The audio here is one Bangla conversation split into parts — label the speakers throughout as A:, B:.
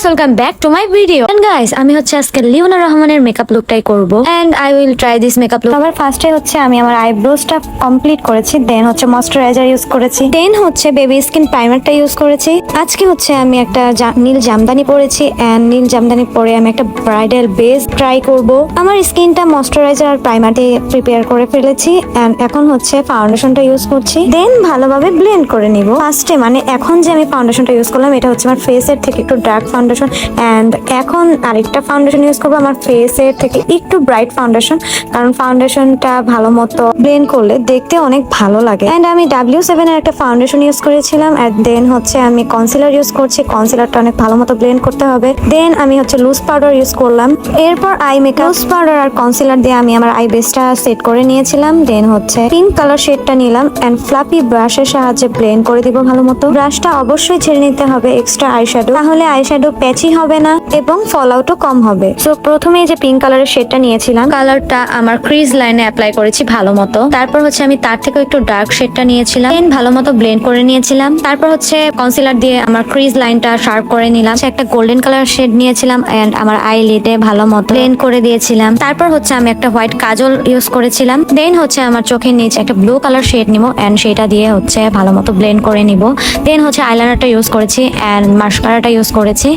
A: Guys welcome back to my video and guys আমি হচ্ছে আজকে লিওনা রহমানের মেকআপ লুকটাই করব। And I will try this makeup look
B: সবার ফার্স্টে হচ্ছে আমি আমার আইব্রোসটা কমপ্লিট করেছি দেন হচ্ছে ময়শ্চারাইজার ইউজ করেছি দেন হচ্ছে বেবি স্কিন প্রাইমারটা ইউজ করেছি। আজকে হচ্ছে আমি একটা নীল জামদানি পরেছি এন্ড নীল জামদানি পরে আমি একটা ব্রাইডাল বেস ট্রাই করব। আমার স্কিনটা ময়শ্চারাইজার আর প্রাইমার দিয়ে প্রিপেয়ার করে ফেলেছি এন্ড এখন হচ্ছে ফাউন্ডেশনটা ইউজ করছি। দেন ভালোভাবে ব্লেন্ড করে নিব। ফার্স্টে মানে এখন যে আমি ফাউন্ডেশনটা ইউজ করলাম, এটা হচ্ছে আমার ফেসের থেকে একটু ডার্ক ফাউন্ডেশন এন্ড এখন আরেকটা ফাউন্ডেশন ইউজ করব আমার ফেসের থেকে একটু ব্রাইট ফাউন্ডেশন কারণ ফাউন্ডেশনটা ভালো মতো ব্লেন্ড করলে দেখতে অনেক ভালো লাগে। এন্ড আমি ডাব্লিউ সেভেন এর একটা ফাউন্ডেশন ইউজ করেছিলাম এন্ড দেন হচ্ছে আমি কনসিলার ইউজ করছি কনসিলারটা অনেক ভালো মতো ব্লেন্ড করতে হবে। দেন আমি হচ্ছে লুজ পাউডার ইউজ করলাম। এরপর আই মেকআপ লুজ পাউডার আর কনসিলার দিয়ে আমি আমার আই বেসটা সেট করে নিয়েছিলাম। দেন হচ্ছে পিঙ্ক কালার শেডটা নিলাম এন্ড ফ্লাপি ব্রাশের সাহায্যে ব্লেন্ড করে দিব ভালো মতো। ব্রাশটা অবশ্যই ছেড়ে নিতে হবে এক্সট্রা আই শ্যাডো তাহলে আই শ্যাডো প্যাচি হবে না এবং ফল আউটও কম হবে। সো প্রথমে যে পিঙ্ক কালারের শেডটা নিয়েছিলাম
A: কালারটা আমার ক্রিজ লাইনে অ্যাপ্লাই করেছি ভালো মতো। তারপর হচ্ছে আমি তার থেকে একটু ডার্ক শেডটা নিয়েছিলাম। দেন ভালো মতো ব্লেন্ড করে নিয়েছিলাম। তারপর হচ্ছে কনসিলার দিয়ে আমার ক্রিজ লাইনটা শার্প করে নিলাম। একটা গোল্ডেন কালার শেড নিয়েছিলাম এন্ড আমার আই লিডে ভালো মতো ব্লেন্ড করে দিয়েছিলাম। তারপর হচ্ছে আমি একটা হোয়াইট কাজল ইউজ করেছিলাম। দেন হচ্ছে আমার চোখের নিচে একটা ব্লু কালার শেড নিব এন্ড সেটা দিয়ে হচ্ছে ভালো মতো ব্লেন্ড করে নিব। দেন হচ্ছে আইলাইনারটা ইউজ করেছি এন্ড মাস্কারাটা ইউজ করেছি।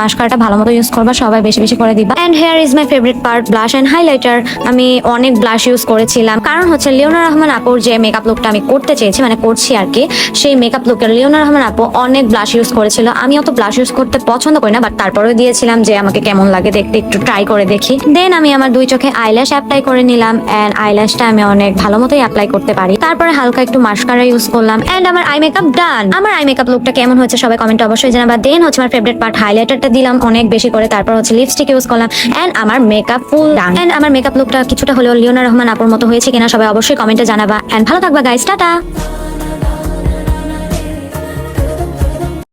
A: মাস্কারাটা ভালো মতো ইউজ করবা, সবাই বেশি বেশি করে দিবা। And here is my favourite part blush and highlighter আমি অনেক ব্লাশ ইউজ করেছিলাম। কারণ হচ্ছে লিওনা রহমান আপুর যে মেকআপ লুকটা আমি করতে চেয়েছি মানে করছি আর কি, সেই মেকআপ লুকের লিওনা রহমান আপু অনেক ব্লাশ ইউজ করেছিল। আমি অত ব্লাশ ইউজ করতে পছন্দ করি না বাট তারপরেও দিয়েছিলাম যে আমাকে কেমন লাগে দেখতে, একটু ট্রাই করে দেখি। দেন আমি আমার দুই চোখে আইল্যাশ অ্যাপ্লাই করে নিলাম এন্ড আইল্যাশটা আমি অনেক ভালো মতোই অ্যাপ্লাই করতে পারি। তারপরে হালকা একটু মাস্কারা ইউজ করলাম এন্ড আমার আই মেকআপ ডান আমার আই মেকআপ লুকটা কেমন হয়েছে সবাই কমেন্টে অবশ্যই জানাবা। দেন হচ্ছে আমার ফেভারিট পার্ট হাইলাইটারটা দিলাম অনেক বেশি করে, তারপর হচ্ছে লিপস্টিক ইউজ করলাম এন্ড আমার মেকআপ ফুল এন্ড আমার মেকআপ লুকটা কিছুটা হলেও লিওনা রহমান আপুর মতো হয়েছে কিনা সবাই অবশ্যই কমেন্টে জানাবা এন্ড ভালো থাকবা গাইস টাটা!